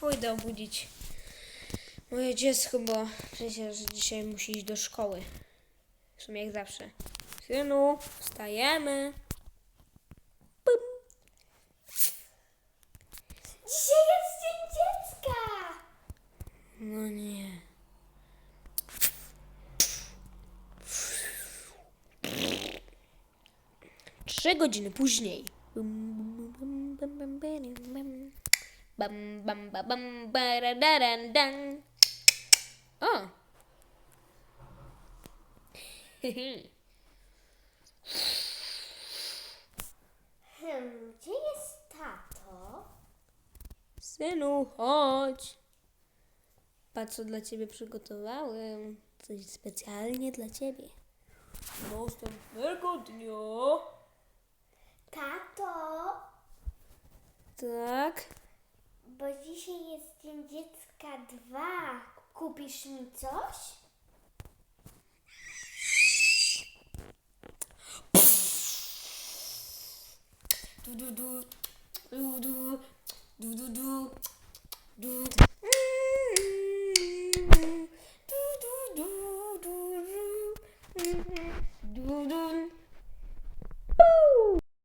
Pójdę obudzić moje dziecko, bo przecież dzisiaj musi iść do szkoły. W sumie jak zawsze. Synu, wstajemy. Pum. Dzisiaj jest Dzień Dziecka! No nie. Trzy godziny później. Bum, bum, bum, bum, bum, bum, bum. Bam, bam, ba, bam, baradaran, dan. O! Hmm, gdzie jest tato? Synu, chodź. Patrz, co dla ciebie przygotowałem. Coś specjalnie dla ciebie. Następnego dnia. Tato, Tak bo dzisiaj jest Dzień Dziecka dwa. Kupisz mi coś? Du, du, du, du, du, du, du, du, du. Du, du, du, du, du, du, du.